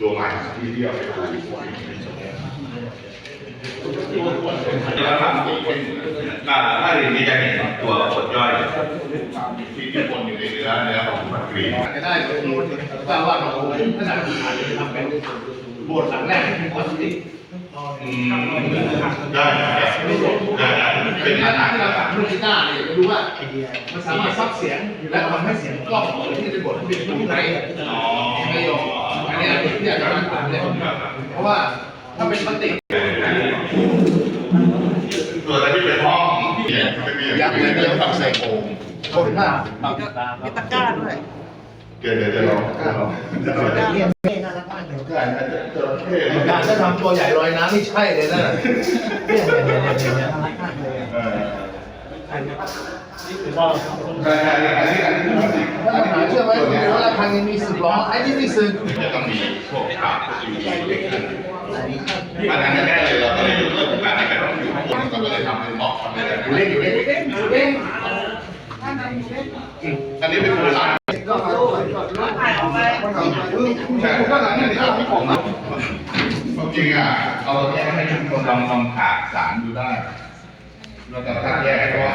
ตัวใหม่ที่ที่เอาไปปลูกแล้วครับอ่าถ้าอย่างนี้จะเห็นตัวผลย่อยที่ที่ปนอยู่ในเนื้อเนื้อของผักกรีดจะได้ก็คือว่าว่าเราขนาดอาจจะทำเป็นบสถ์หลังแรกที่เป็นพลาสติกอืมได้ได้ได้เป็นาอาหาหารที่เราตัดเมื่อกี้หน้าเนี่ยจะดูว่ามันสามารถซับเสียงและทำให้เสียงกล้องขอที่เป็นบทที่เป็นผู้ไหนอ๋อ ที่อาจารย์ทำเนี่ยเพราะว่าถ้าเป็นพลาสติกตัวที่เป็นห้องยักษ์เลยเดี๋ยวต้องใส่โอ่งคนหน้ามีตะกร้าด้วยเดี๋ยวเดี๋ยวจะลองจะลองจะลองตะกร้าเนี่ยเท่น่ารักมากเลยใช่จระเข้การจะทำตัวใหญ่ลอยน้ำนี่ใช่เลยนะเนี่ยเนี่ยเนี่ยเนี่ยน่ารักมากเลยอันนี้ใช่ใช่อันนี้ ยังมีสึกร้อไอ้นี่มีสึกจะต้องมีพวกขาพวกอยู่เล็กขึ้นอันนั้นแน่เลยเราก็เลยยกเลิกการในการต้องอยู่ข้างบนก็เลยทำเป็นบล็อกทำเป็นอะไรเล่นอยู่เล่นเล่นเล่นอันนี้เป็นโบราณถ่ายออกไปใช่ก็หลังนี่เอาที่ผมนะจริงอะเอาแยกให้ชุมชนลองลองผ่าสารดูได้เราจะแยกให้ว่า